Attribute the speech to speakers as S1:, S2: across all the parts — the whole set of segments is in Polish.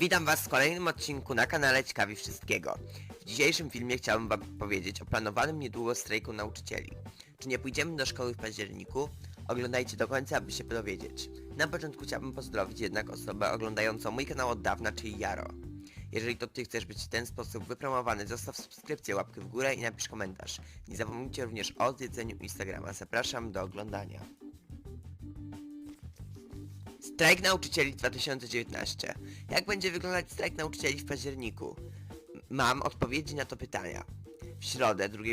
S1: Witam Was w kolejnym odcinku na kanale Ciekawi Wszystkiego. W dzisiejszym filmie chciałbym Wam powiedzieć o planowanym niedługo strajku nauczycieli. Czy nie pójdziemy do szkoły w październiku? Oglądajcie do końca, aby się dowiedzieć. Na początku chciałbym pozdrowić jednak osobę oglądającą mój kanał od dawna, czyli Jaro. Jeżeli to Ty chcesz być w ten sposób wypromowany, zostaw subskrypcję, łapkę w górę i napisz komentarz. Nie zapomnijcie również o odwiedzeniu Instagrama. Zapraszam do oglądania. Strajk nauczycieli 2019. Jak będzie wyglądać strajk nauczycieli w październiku? Mam odpowiedzi na to pytania. W środę 2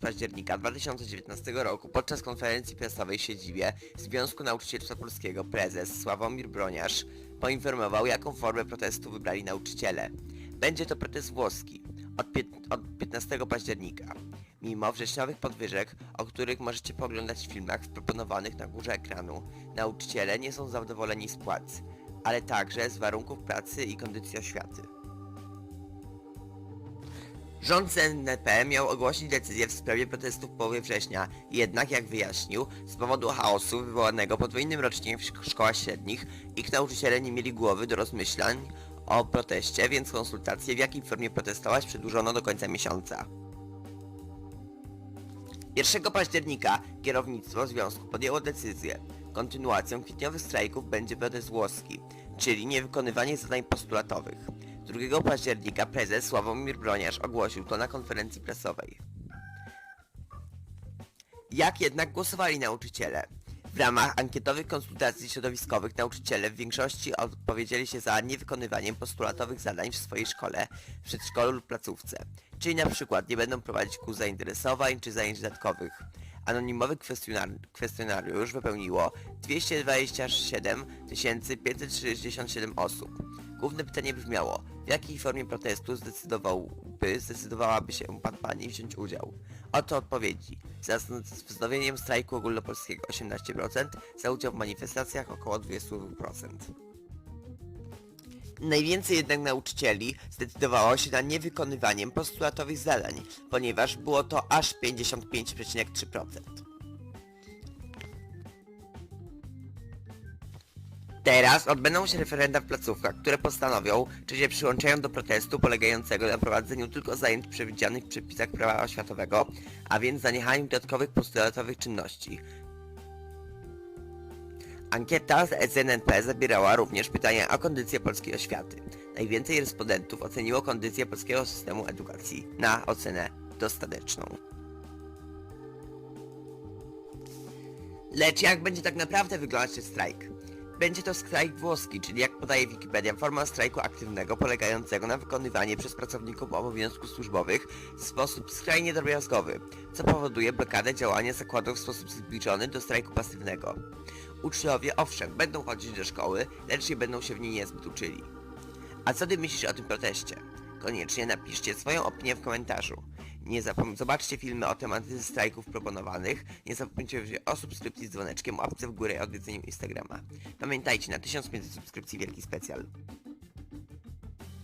S1: października 2019 roku podczas konferencji prasowej w siedzibie Związku Nauczycielstwa Polskiego prezes Sławomir Broniarz poinformował jaką formę protestu wybrali nauczyciele. Będzie to protest włoski od, od 15 października. Mimo wrześniowych podwyżek, o których możecie pooglądać w filmach proponowanych na górze ekranu, nauczyciele nie są zadowoleni z płac, ale także z warunków pracy i kondycji oświaty. Rząd CNP miał ogłosić decyzję w sprawie protestów w połowie września, jednak jak wyjaśnił, z powodu chaosu wywołanego podwójnym rocznikiem w szk- szkołach średnich, ich nauczyciele nie mieli głowy do rozmyślań o proteście, więc konsultacje w jakiej formie protestować przedłużono do końca miesiąca. 1 października kierownictwo związku podjęło decyzję. Kontynuacją kwietniowych strajków będzie protest włoski, czyli niewykonywanie zadań postulatowych. 2 października prezes Sławomir Broniarz ogłosił to na konferencji prasowej. Jak jednak głosowali nauczyciele? W ramach ankietowych konsultacji środowiskowych nauczyciele w większości odpowiedzieli się za niewykonywaniem postulatowych zadań w swojej szkole, przedszkolu lub placówce. Czyli na przykład nie będą prowadzić kół zainteresowań czy zajęć dodatkowych. Anonimowy kwestionar- kwestionariusz wypełniło 227 567 osób. Główne pytanie brzmiało, w jakiej formie protestu zdecydowałby, zdecydowałaby się pan pani wziąć udział? Oto odpowiedzi. Za wznowieniem strajku ogólnopolskiego 18%, za udział w manifestacjach około 22%. Najwięcej jednak nauczycieli zdecydowało się na niewykonywaniem postulatowych zadań, ponieważ było to aż 55,3%. Teraz odbędą się referenda w placówkach, które postanowią, czy się przyłączają do protestu polegającego na prowadzeniu tylko zajęć przewidzianych w przepisach prawa oświatowego, a więc zaniechaniu dodatkowych postulatowych czynności. Ankieta z SNNP zabierała również pytania o kondycję polskiej oświaty. Najwięcej respondentów oceniło kondycję polskiego systemu edukacji na ocenę dostateczną. Lecz jak będzie tak naprawdę wyglądać ten strajk? Będzie to strajk włoski, czyli jak podaje Wikipedia, forma strajku aktywnego polegającego na wykonywaniu przez pracowników obowiązków służbowych w sposób skrajnie drobiazgowy, co powoduje blokadę działania zakładów w sposób zbliżony do strajku pasywnego. Uczniowie owszem będą chodzić do szkoły, lecz nie będą się w niej niezbyt uczyli. A co ty myślisz o tym proteście? Koniecznie napiszcie swoją opinię w komentarzu. Nie zapom- zobaczcie filmy o tematyce strajków proponowanych. Nie zapomnijcie o subskrypcji z dzwoneczkiem, łapce w górę i odwiedzeniu Instagrama. Pamiętajcie, na 1500 subskrypcji wielki specjal.